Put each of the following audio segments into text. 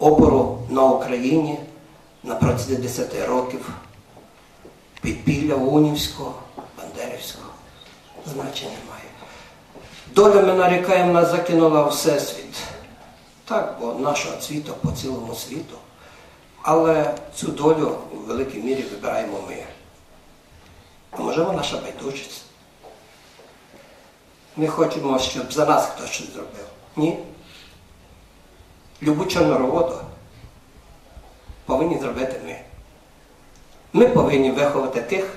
опору на Україні на протязі 10 років підпілля Унівського, Бандерівського. Значення немає. Доля, ми нарікаємо, нас закинула всесвіт. Так, бо нашого світу по цілому світу. Але цю долю у великій мірі вибираємо ми. А можливо, наша байдужість. Ми хочемо, щоб за нас хтось щось зробив. Ні. Любу чорнороводу повинні зробити ми. Ми повинні виховати тих,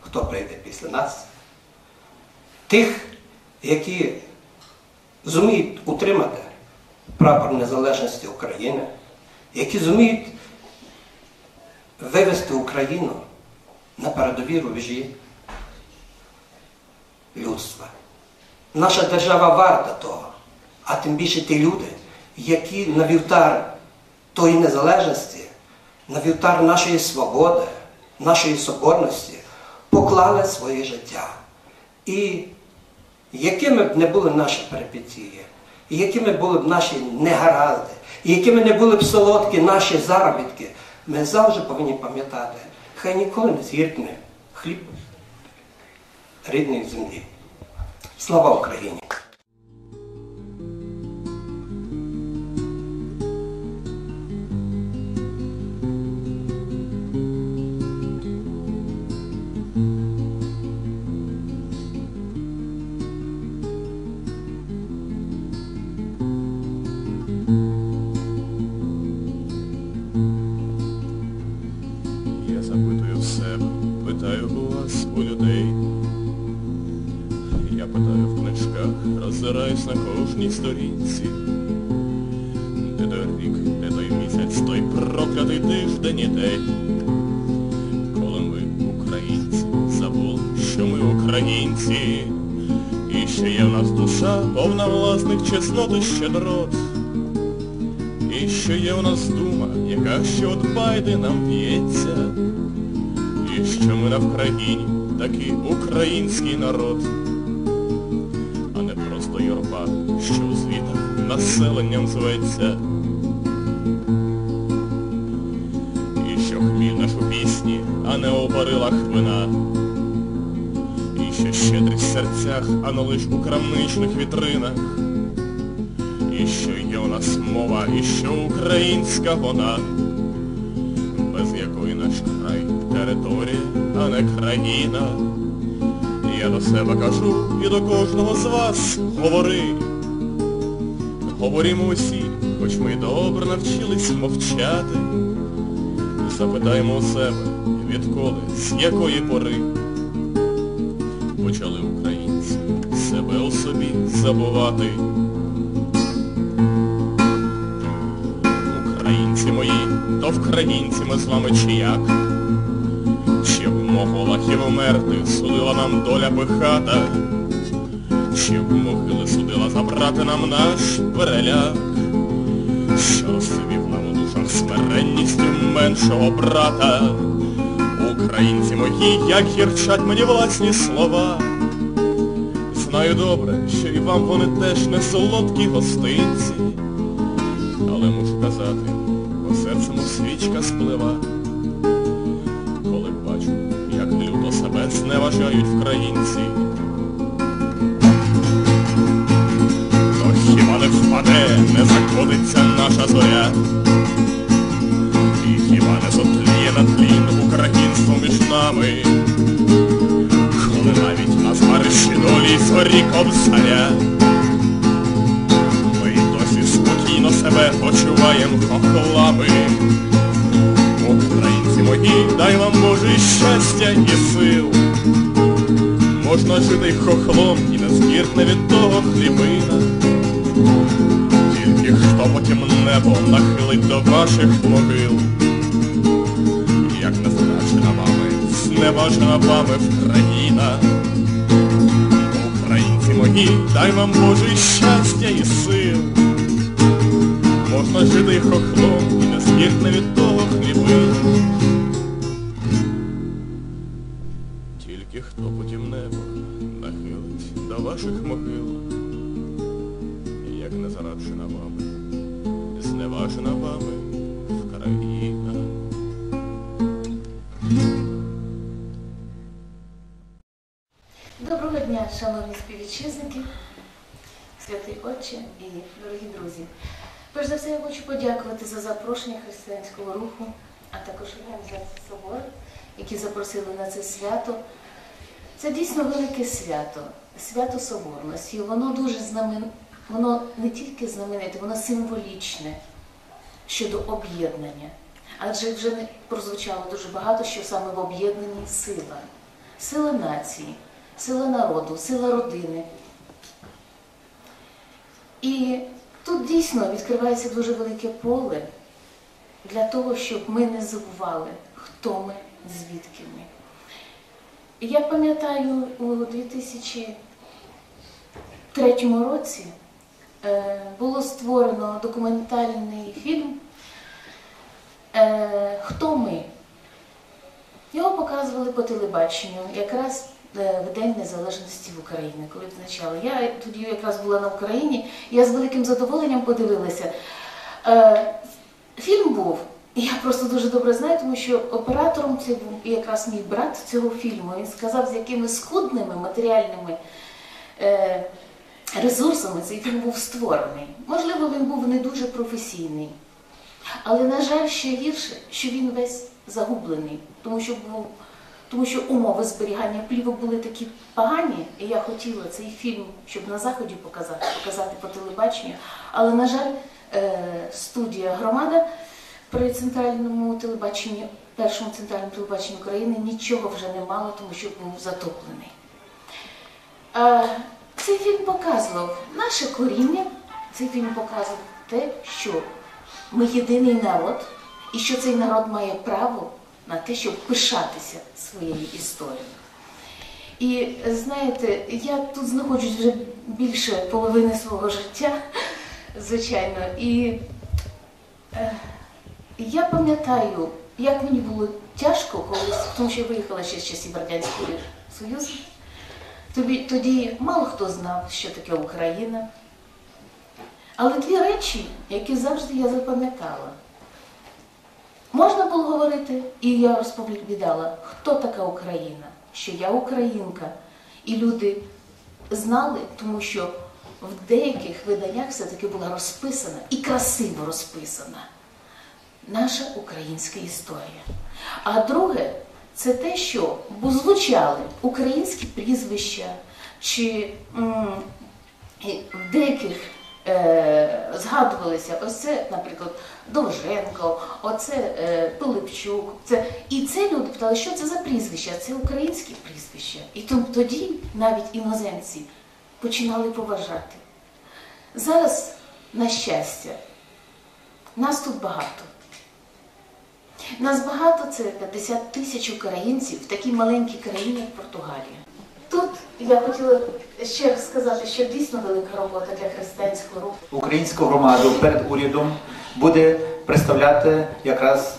хто прийде після нас, тих, які зуміють утримати прапор незалежності України, які зуміють вивести Україну на передові рубежі людства. Наша держава варта того, а тим більше ті люди, які на вівтар тої незалежності, на вівтар нашої свободи, нашої соборності поклали своє життя. І якими б не були наші перипетії, якими були б наші негаразди, якими не були б солодкі наші заробітки, ми завжди повинні пам'ятати, хай ніколи не згіркне хліб рідної землі. Слава Україні! У людей. Я питаю в книжках, роззираюсь на кожній сторінці. Де той рік, де той місяць, той проклятий тиждень і день. Коли ми, українці, забули, що ми українці. І що є в нас душа, повна власних чеснот і щедрот. І що є в нас дума, яка ще от байди нам б'ється, і що ми на Вкраїні такий український народ, а не просто юрба, що у звітах населенням зветься. І що хміль наш у пісні, а не у барилах вина. І що щедрість в серцях, а не лиш у крамничних вітринах. І що є у нас мова, і що українська вона, без якої наш край територія, а не країна. Я до себе кажу і до кожного з вас говори. Говоримо усі, хоч ми добре навчились мовчати. Запитаємо у себе, відколи, з якої пори почали українці себе у собі забувати. Українці мої, то вкраїнці ми з вами чи як? Чи в могилах і вмерти судила нам доля пихата? Чи в могили судила забрати нам наш переляк? Що розсвів нам у душах смиренністю меншого брата? Українці мої, як гірчать мені власні слова. Знаю добре, що і вам вони теж не солодкі гостинці. Але мушу казати, бо серцем свічка сплива. Себе зневажають вкраїнці. То хіба не впаде, не закотиться наша зоря? І хіба не сотліє на тлін українство між нами? Коли навіть на згарищі долі зорі кобзаря ми досі спокійно себе почуваєм хохлами. Мої, дай вам Боже щастя і сил. Можна жити хохлом і не згіркне від того хлібина. Тільки хто потім небо нахилить до ваших могил. Як не зрачена вами, зневажена вами Україна. Українці мої, дай вам Боже щастя і сил. Можна жити хохлом і не від того хлібина. і хто потім небо нахилить до ваших могил, як не зараджена вами, зневажена вами в країна. Доброго дня, шановні співвітчизники, святий отче і дорогі друзі. Перш за все я хочу подякувати за запрошення християнського руху, а також організації собору, які запросили на це свято. Це дійсно велике свято, свято Соборності. Воно дуже знамен... воно не тільки знамените, воно символічне щодо об'єднання. Адже вже прозвучало дуже багато, що саме в об'єднанні сила. Сила нації, сила народу, сила родини. І тут дійсно відкривається дуже велике поле для того, щоб ми не забували, хто ми, звідки ми. Я пам'ятаю, у 2003 році е, було створено документальний фільм е, Хто ми? Його показували по телебаченню якраз е, в День Незалежності в Україні, коли відзначали. Я тоді якраз була на Україні, я з великим задоволенням подивилася. Фільм був, я просто дуже добре знаю, тому що оператором це був якраз мій брат цього фільму. Він сказав, з якими скудними матеріальними е, ресурсами цей фільм був створений. Можливо, він був не дуже професійний. Але, на жаль, ще гірше, що він весь загублений, тому що був. Тому що умови зберігання плівок були такі погані, і я хотіла цей фільм, щоб на заході показати, показати по телебаченню. Але, на жаль, е, студія громада при центральному телебаченні, першому центральному телебаченні України нічого вже не мала, тому що був затоплений. Е, Цей фільм показував наше коріння, цей фільм показував те, що ми єдиний народ, і що цей народ має право на те, щоб пишатися своєю історією. І знаєте, я тут знаходжусь вже більше половини свого життя, звичайно, і е, я пам'ятаю, як мені було тяжко колись, тому що я виїхала ще з часів Радянського Союзу. Тоді, тоді мало хто знав, що таке Україна. Але дві речі, які завжди я запам'ятала. Можна було говорити, і я розповідала, хто така Україна, що я українка. І люди знали, тому що в деяких виданнях все-таки була розписана і красиво розписана наша українська історія. А друге, це те, що звучали українські прізвища, чи в деяких е, згадувалися ось це, наприклад, Довженко, оце е, Пилипчук. Це, і це люди питали, що це за прізвища? Це українські прізвища. І тоді навіть іноземці починали поважати. Зараз, на щастя, нас тут багато. Нас багато, це 50 тисяч українців в такій маленькій країні, як Португалія. Тут я хотіла ще сказати, що дійсно велика робота для християнського руху. Українську громаду перед урядом буде представляти якраз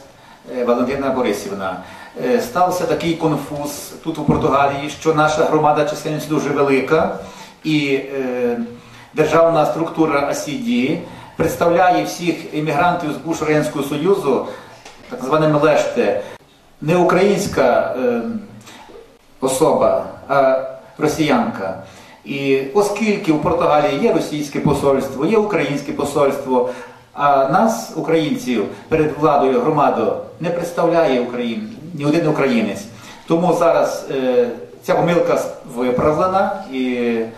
е, Валентина Борисівна. Е, Стався такий конфуз тут у Португалії, що наша громада чисельність дуже велика, і е, державна структура АСІДі представляє всіх іммігрантів з Буш Радянського Союзу, так званими лешти, не українська е, особа, а росіянка. І оскільки у Португалії є російське посольство, є українське посольство, а нас, українців, перед владою громаду не представляє Україн, ні один українець. Тому зараз е, ця помилка виправлена і е,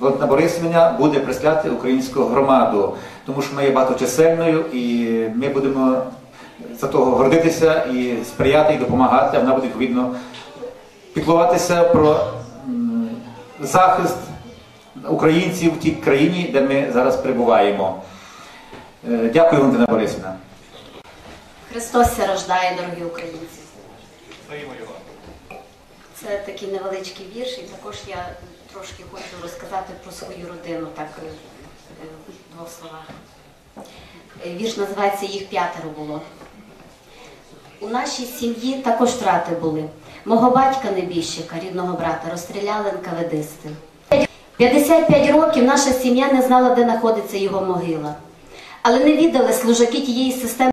Валентина Борисівна буде представляти українську громаду, тому що вона є багаточисельною і ми будемо за того гордитися і сприяти і допомагати. а Вона буде відповідно піклуватися про захист українців в тій країні, де ми зараз перебуваємо. Е, Дякую, Валентина Борисівна. Христос рождає, дорогі українці. Це такий невеличкий вірш, і також я трошки хочу розказати про свою родину, так е, в двох словах. Е, Вірш називається Їх п'ятеро було. У нашій сім'ї також втрати були. Мого батька небіжчика, рідного брата, розстріляли НКВДисти. 55 років наша сім'я не знала, де знаходиться його могила. Але не віддали служаки тієї системи.